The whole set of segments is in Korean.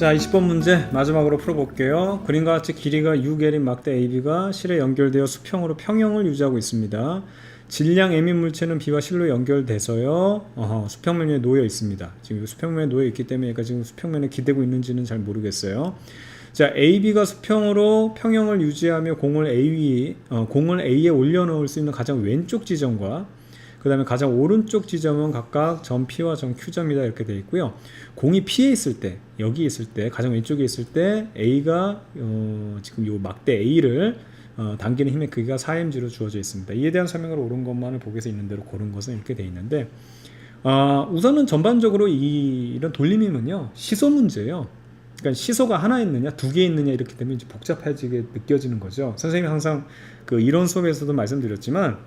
자, 20번 문제 마지막으로 풀어볼게요. 그림과 같이 길이가 6L인 막대 AB가 실에 연결되어 수평으로 평형을 유지하고 있습니다. 질량 M인 물체는 B와 실로 연결돼서요. 어허, 수평면에 놓여 있습니다. 지금 이 수평면에 놓여 있기 때문에 얘가 지금 수평면에 기대고 있는지는 잘 모르겠어요. 자, AB가 수평으로 평형을 유지하며 공을 A, 어, 공을 A에 올려놓을 수 있는 가장 왼쪽 지점과 그 다음에 가장 오른쪽 지점은 각각 점 P와 점 Q점이다 이렇게 되어 있고요. 공이 P에 있을 때, 여기 있을 때, 가장 왼쪽에 있을 때 A가 어, 지금 요 막대 A를 어, 당기는 힘의 크기가 4mg로 주어져 있습니다. 이에 대한 설명을 옳은 것만을 보고서 있는 대로 고른 것은 이렇게 되어 있는데 어, 우선은 전반적으로 이, 이런 돌림힘은요 시소 문제예요. 그러니까 시소가 하나 있느냐 두 개 있느냐 이렇게 되면 이제 복잡해지게 느껴지는 거죠. 선생님이 항상 그 이론 수업에서도 말씀드렸지만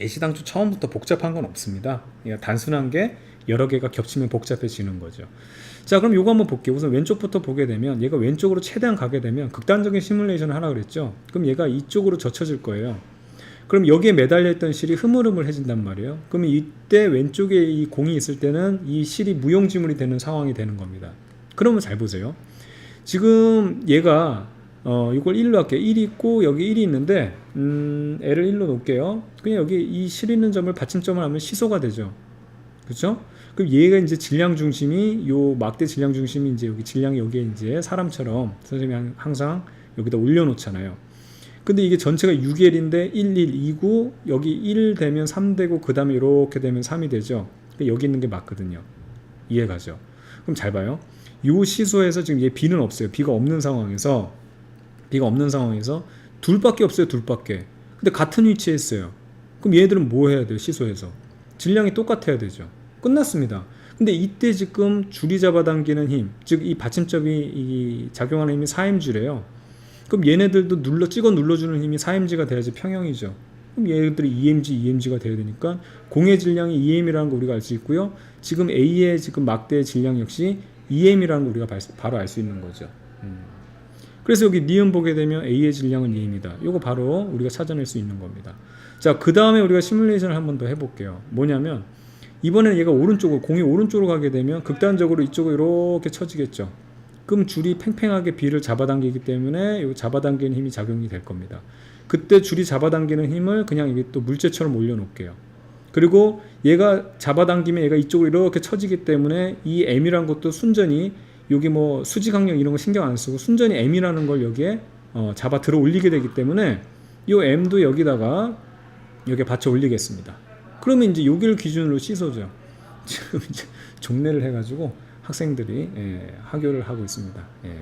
애시당초 처음부터 복잡한 건 없습니다. 그러니까 단순한 게 여러 개가 겹치면 복잡해지는 거죠. 자, 그럼 요거 한번 볼게요. 우선 왼쪽부터 보게 되면 얘가 왼쪽으로 최대한 가게 되면 극단적인 시뮬레이션을 하라 그랬죠. 그럼 얘가 이쪽으로 젖혀질 거예요. 그럼 여기에 매달려 있던 실이 흐물흐물해진단 말이에요. 그러면 이때 왼쪽에 이 공이 있을 때는 이 실이 무용지물이 되는 상황이 되는 겁니다. 그러면 잘 보세요. 지금 얘가 어, 이걸 1로 할게요. 1이 있고 여기 1이 있는데 음, L을 1로 놓을게요. 그냥 여기 이 실 있는 점을 받침점을 하면 시소가 되죠. 그렇죠? 그럼 얘가 이제 질량 중심이 요 막대 질량 중심이 이제 여기 질량이 여기에 이제 사람처럼 선생님이 항상 여기다 올려 놓잖아요. 근데 이게 전체가 6L인데 1, 1, 2고 여기 1 되면 3 되고 그 다음에 이렇게 되면 3이 되죠. 근데 여기 있는 게 맞거든요. 이해가죠? 그럼 잘 봐요. 요 시소에서 지금 얘 B는 없어요. B가 없는 상황에서 B가 없는 상황에서 둘밖에 없어요. 둘밖에. 근데 같은 위치에 있어요. 그럼 얘들은 뭐 해야 돼요? 시소에서 질량이 똑같아야 되죠. 끝났습니다. 근데 이때 지금 줄이 잡아당기는 힘, 즉 이 받침점이 이 작용하는 힘이 4mg래요. 그럼 얘네들도 눌러 찍어 눌러주는 힘이 4mg가 돼야지 평형이죠. 그럼 얘들이 2mg, 2mg가 돼야 되니까 공의 질량이 2m이라는 거 우리가 알 수 있고요. 지금 A의 지금 막대의 질량 역시 2m이라는 거 우리가 바로 알 수 있는 거죠. 음. 그래서 여기 니은 보게 되면 A의 질량은 2입니다. 이거 바로 우리가 찾아낼 수 있는 겁니다. 자, 그 다음에 우리가 시뮬레이션을 한 번 더 해볼게요. 뭐냐면 이번에는 얘가 오른쪽으로 공이 오른쪽으로 가게 되면 극단적으로 이쪽으로 이렇게 쳐지겠죠. 그럼 줄이 팽팽하게 B를 잡아당기기 때문에 이 잡아당기는 힘이 작용이 될 겁니다. 그때 줄이 잡아당기는 힘을 그냥 이게 또 물체처럼 올려놓을게요. 그리고 얘가 잡아당기면 얘가 이쪽으로 이렇게 쳐지기 때문에 이 M이란 것도 순전히 여기 뭐 수지 강력 이런 거 신경 안 쓰고 순전히 M이라는 걸 여기에 어, 잡아 들어 올리게 되기 때문에 이 M도 여기다가 여기에 받쳐 올리겠습니다. 그러면 이제 여기를 기준으로 씻어줘요. 지금 이제 종례를 해가지고 학생들이 예, 하교를 하고 있습니다. 예,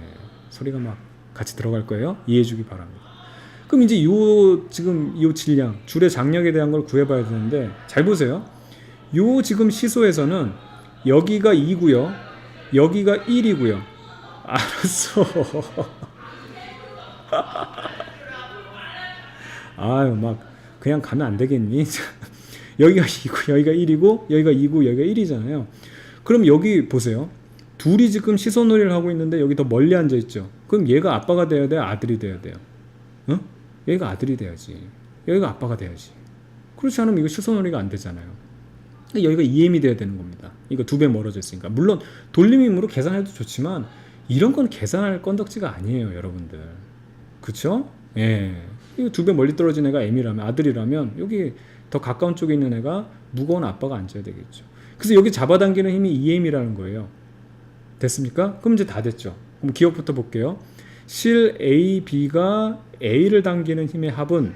소리가 막 같이 들어갈 거예요. 이해해주기 바랍니다. 그럼 이제 요 지금 요 질량 줄의 장력에 대한 걸 구해봐야 되는데 잘 보세요. 요 지금 시소에서는 여기가 2고요. 여기가 1이고요. 알았어. 아유 막 그냥 가면 안 되겠니? 여기가 2고 여기가 1이고 여기가 2고 여기가 1이잖아요. 그럼 여기 보세요. 둘이 지금 시선놀이를 하고 있는데 여기 더 멀리 앉아 있죠. 그럼 얘가 아빠가 돼야 돼요, 아들이 돼야 돼요. 어? 얘가 아들이 돼야지. 여기가 아빠가 돼야지. 그렇지 않으면 이거 시선놀이가 안 되잖아요. 여기가 EM이 돼야 되는 겁니다. 이거 두 배 멀어져 있으니까. 물론 돌림힘으로 계산해도 좋지만 이런 건 계산할 건덕지가 아니에요, 여러분들. 그쵸? 예. 이거 두 배 멀리 떨어진 애가 M이라면 아들이라면 여기 더 가까운 쪽에 있는 애가 무거운 아빠가 앉아야 되겠죠. 그래서 여기 잡아당기는 힘이 EM이라는 거예요. 됐습니까? 그럼 이제 다 됐죠. 그럼 기억부터 볼게요. 실 A, B가 A를 당기는 힘의 합은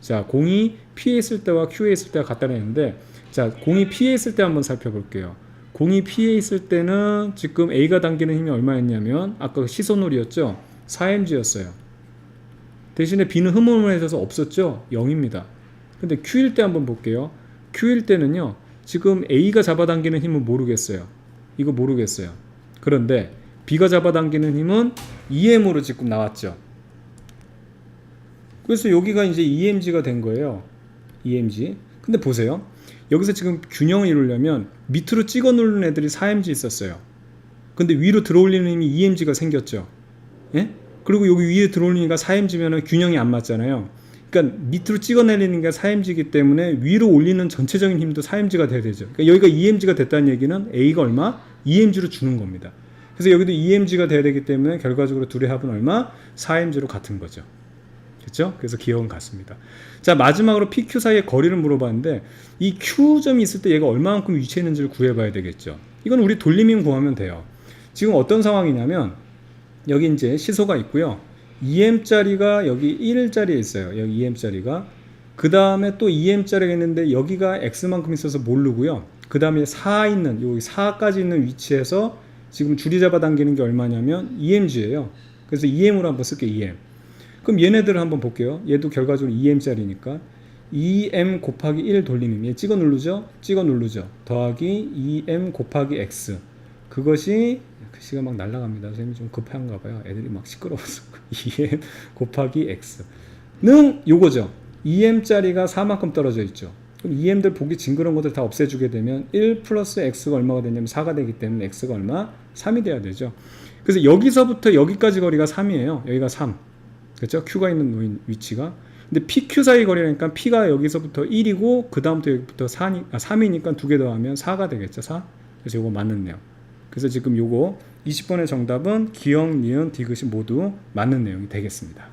자 공이 P에 있을 때와 Q에 있을 때가 같다는 했는데 자 공이 P에 있을 때 한번 살펴볼게요. 공이 P에 있을 때는 지금 A가 당기는 힘이 얼마였냐면 아까 시선놀이였죠. 4mg였어요. 대신에 B는 흐물흐물해져서 없었죠. 0입니다. 근데 Q일 때 한번 볼게요. Q일 때는요. 지금 A가 잡아당기는 힘은 모르겠어요. 이거 모르겠어요. 그런데 B가 잡아당기는 힘은 EM으로 지금 나왔죠. 그래서 여기가 이제 EMG가 된 거예요. EMG. 근데 보세요. 여기서 지금 균형을 이루려면 밑으로 찍어 누르는 애들이 4mg 있었어요. 근데 위로 들어올리는 힘이 EMG가 생겼죠. 예? 그리고 여기 위에 들어올리니까 4mg면 균형이 안 맞잖아요. 그러니까 밑으로 찍어내리는 게 4mg이기 때문에 위로 올리는 전체적인 힘도 4mg가 돼야 되죠. 그러니까 여기가 2mg가 됐다는 얘기는 A가 얼마? 2mg로 주는 겁니다. 그래서 여기도 EMG가 돼야 되기 때문에 결과적으로 둘의 합은 얼마? 4MG로 같은 거죠. 그렇죠? 그래서 기억은 같습니다. 자 마지막으로 PQ 사이의 거리를 물어봤는데 이 Q점이 있을 때 얘가 얼마만큼 위치해 있는지를 구해봐야 되겠죠. 이건 우리 돌림인 구하면 돼요. 지금 어떤 상황이냐면 여기 이제 시소가 있고요. 2m짜리가 여기 1짜리에 있어요. 여기 2m짜리가 그 다음에 또 2m짜리가 있는데 여기가 x만큼 있어서 모르고요. 그 다음에 4 있는 여기 4까지 있는 위치에서 지금 줄이 잡아당기는 게 얼마냐면 2mg예요. 그래서 2m으로 한번 쓸게요. 2m. 그럼 얘네들을 한번 볼게요. 얘도 결과적으로 2m짜리니까 2m 곱하기 1 돌림임. 얘 찍어 누르죠? 찍어 누르죠. 더하기 2m 곱하기 x. 그것이 글씨가 막 날아갑니다. 선생님이 좀 급한가 봐요. 애들이 막 시끄러워서 2m 곱하기 x는 요거죠. 2m짜리가 4만큼 떨어져 있죠. 그럼 2m들 보기 징그러운 것들 다 없애주게 되면 1 플러스 x가 얼마가 되냐면 4가 되기 때문에 x가 얼마? 3이 돼야 되죠. 그래서 여기서부터 여기까지 거리가 3이에요. 여기가 3. 그렇죠? Q가 있는 위치가. 근데 PQ 사이 거리니까 P가 여기서부터 1이고 그 다음부터 여기부터 4니, 아, 3이니까 두 개 더하면 4가 되겠죠. 4. 그래서 요거 맞는 내용. 그래서 지금 요거 20번의 정답은 기억, 니은, 디귿이 모두 맞는 내용이 되겠습니다.